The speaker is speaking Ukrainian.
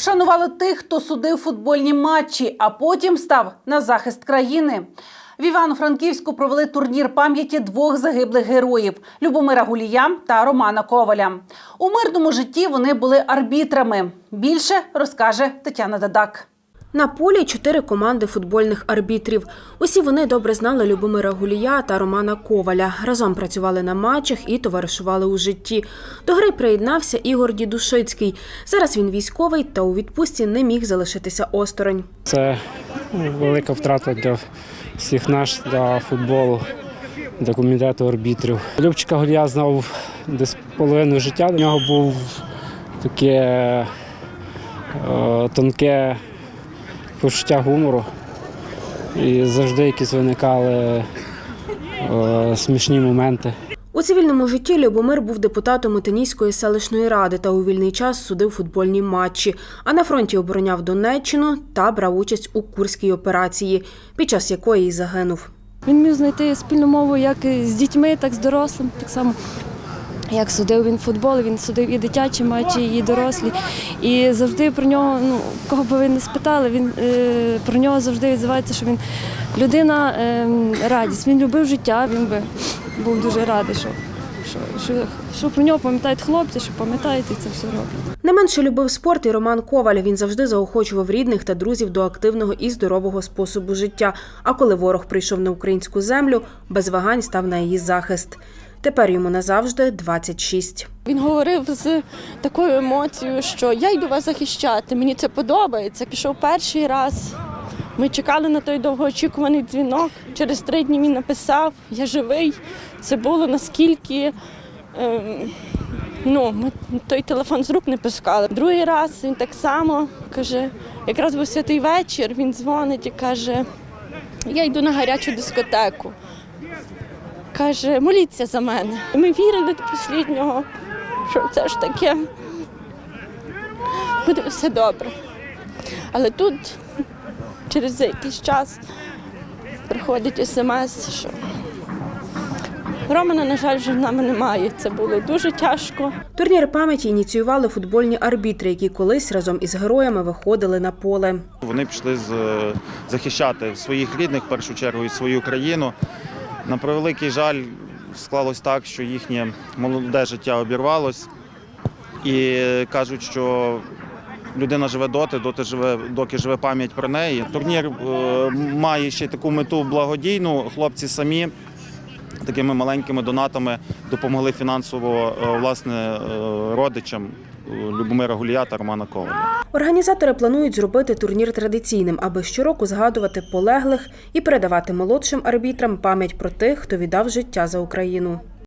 Вшанували тих, хто судив футбольні матчі, а потім став на захист країни. В Івано-Франківську провели турнір пам'яті двох загиблих героїв Любомира Гулія та Романа Коваля. У мирному житті вони були арбітрами. Більше розкаже Тетяна Дадак. На полі чотири команди футбольних арбітрів. Усі вони добре знали Любомира Гулія та Романа Коваля. Разом працювали на матчах і товаришували у житті. До гри приєднався Ігор Дідушицький. Зараз він військовий та у відпустці не міг залишитися осторонь. Це велика втрата для всіх нас, для футболу, для комітету арбітрів. Любчика Голія знав десь половину життя. У нього був таке е, тонке почуття гумору. І завжди якісь виникали е, смішні моменти. У цивільному житті Любомир був депутатом Отинійської селищної ради та у вільний час судив футбольні матчі. А на фронті обороняв Донеччину та брав участь у курській операції, під час якої й загинув. Він міг знайти спільну мову як з дітьми, так і з дорослим. Так само, як судив він футбол, він судив і дитячі матчі, і дорослі. І завжди про нього, ну кого би ви не спитали, він е, про нього завжди відзивається, що він людина е, радість. Він любив життя, він би був дуже радий, що, що, що, що про нього пам'ятають хлопці, що пам'ятають і це все роблять. Не менше любив спорт і Роман Коваль. Він завжди заохочував рідних та друзів до активного і здорового способу життя. А коли ворог прийшов на українську землю, без вагань став на її захист. Тепер йому назавжди 26. Він говорив з такою емоцією, що я йду вас захищати, мені це подобається. Пішов перший раз. Ми чекали на той довгоочікуваний дзвінок. Через три дні він написав Я живий. Це було наскільки. Ем, ну, ми той телефон з рук не пускали. Другий раз він так само каже, якраз був святий вечір, він дзвонить і каже, я йду на гарячу дискотеку. Каже, моліться за мене. І Ми вірили до останнього, що це ж таке буде все добре. Але тут через якийсь час приходить смс, що Романа, на жаль, вже з нами немає. Це було дуже тяжко. Турнір пам'яті ініціювали футбольні арбітри, які колись разом із героями виходили на поле. Вони пішли з- захищати своїх рідних, в першу чергу, і свою країну. На превеликий жаль, склалось так, що їхнє молоде життя обірвалось. І кажуть, що людина живе доти, доти живе, доки живе пам'ять про неї. Турнір е, має ще таку мету благодійну. Хлопці самі такими маленькими донатами допомогли фінансово е, власне е, родичам Любомира Гулія та Романа Коваля. Організатори планують зробити турнір традиційним, аби щороку згадувати полеглих і передавати молодшим арбітрам пам'ять про тих, хто віддав життя за Україну.